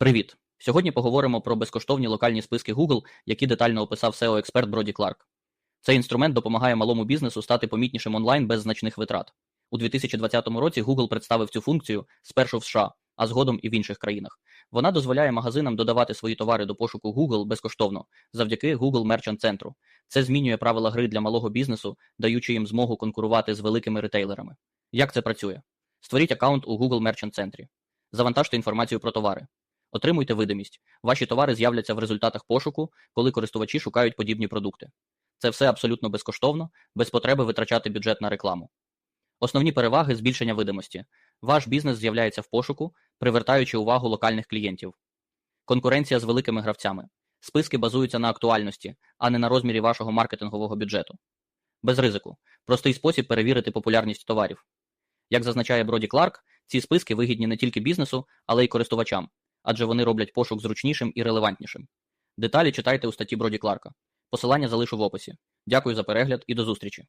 Привіт! Сьогодні поговоримо про безкоштовні локальні списки Google, які детально описав SEO-експерт Броді Кларк. Цей інструмент допомагає малому бізнесу стати помітнішим онлайн без значних витрат. У 2020 році Google представив цю функцію спершу в США, а згодом і в інших країнах. Вона дозволяє магазинам додавати свої товари до пошуку Google безкоштовно завдяки Google Merchant Центру. Це змінює правила гри для малого бізнесу, даючи їм змогу конкурувати з великими ретейлерами. Як це працює? Створіть аккаунт у Google Merchant Центрі. Завантажте інформацію про товари. Отримуйте видимість. Ваші товари з'являться в результатах пошуку, коли користувачі шукають подібні продукти. Це все абсолютно безкоштовно, без потреби витрачати бюджет на рекламу. Основні переваги збільшення видимості. Ваш бізнес з'являється в пошуку, привертаючи увагу локальних клієнтів. Конкуренція з великими гравцями. Списки базуються на актуальності, а не на розмірі вашого маркетингового бюджету. Без ризику. Простий спосіб перевірити популярність товарів. Як зазначає Броді Кларк, ці списки вигідні не тільки бізнесу, але й користувачам, адже вони роблять пошук зручнішим і релевантнішим. Деталі читайте у статті Броді Кларка. Посилання залишу в описі. Дякую за перегляд і до зустрічі!